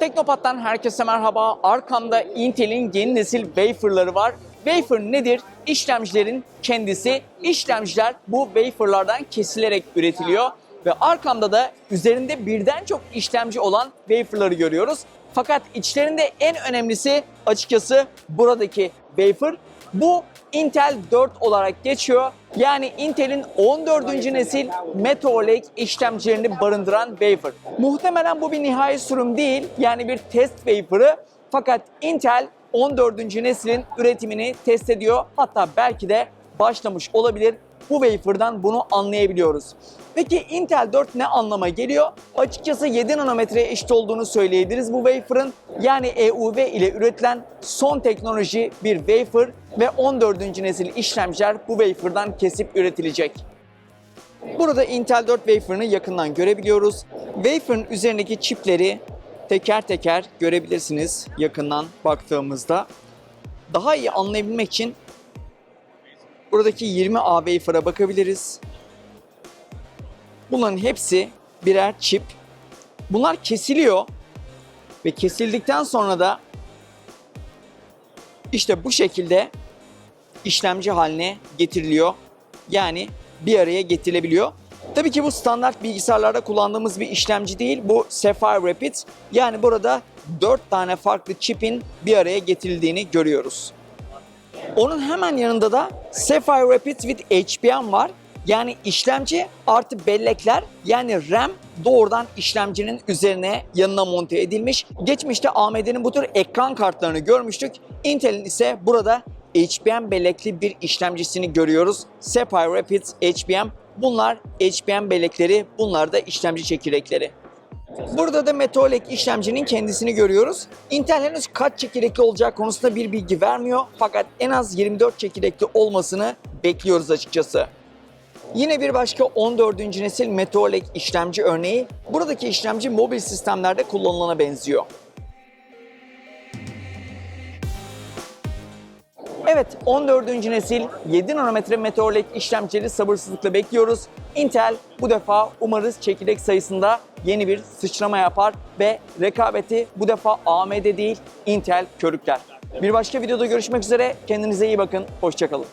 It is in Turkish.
Teknopat'tan herkese merhaba. Arkamda Intel'in yeni nesil wafer'ları var. Wafer nedir? İşlemcilerin kendisi. İşlemciler bu wafer'lardan kesilerek üretiliyor. Ve arkamda da üzerinde birden çok işlemci olan wafer'ları görüyoruz. Fakat içlerinde en önemlisi açıkçası buradaki wafer. Bu Intel 4 olarak geçiyor. Yani Intel'in 14. nesil Meteor Lake işlemcilerini barındıran wafer. Muhtemelen bu bir nihai sürüm değil. Yani bir test wafer'ı. Fakat Intel 14. neslin üretimini test ediyor. Hatta belki de başlamış olabilir. Bu wafer'dan bunu anlayabiliyoruz. Peki Intel 4 ne anlama geliyor? Açıkçası 7 nanometreye eşit olduğunu söyleyebiliriz bu wafer'ın. Yani EUV ile üretilen son teknoloji bir wafer ve 14. nesil işlemciler bu wafer'dan kesip üretilecek. Burada Intel 4 wafer'ını yakından görebiliyoruz. Wafer'ın üzerindeki çipleri teker teker görebilirsiniz yakından baktığımızda. Daha iyi anlayabilmek için buradaki 20A wafer'a bakabiliriz. Bunların hepsi birer çip. Bunlar kesiliyor ve kesildikten sonra da işte bu şekilde işlemci haline getiriliyor. Yani bir araya getirilebiliyor. Tabii ki bu standart bilgisayarlarda kullandığımız bir işlemci değil. Bu Sapphire Rapid. Yani burada 4 tane farklı çipin bir araya getirildiğini görüyoruz. Onun hemen yanında da Sapphire Rapid with HBM var. Yani işlemci artı bellekler yani RAM doğrudan işlemcinin üzerine yanına monte edilmiş. Geçmişte AMD'nin bu tür ekran kartlarını görmüştük. Intel'in ise burada HBM bellekli bir işlemcisini görüyoruz. Sapphire Rapid HBM. Bunlar HBM bellekleri, bunlar da işlemci çekirdekleri. Burada da Meteor Lake işlemcinin kendisini görüyoruz. Intel henüz kaç çekirdekli olacağı konusunda bir bilgi vermiyor. Fakat en az 24 çekirdekli olmasını bekliyoruz açıkçası. Yine bir başka 14. nesil Meteor Lake işlemci örneği. Buradaki işlemci mobil sistemlerde kullanılana benziyor. Evet 14. nesil 7 nanometre Meteor Lake işlemcileri sabırsızlıkla bekliyoruz. Intel bu defa umarız çekirdek sayısında yeni bir sıçrama yapar ve rekabeti bu defa AMD değil Intel körükler. Bir başka videoda görüşmek üzere. Kendinize iyi bakın. Hoşçakalın.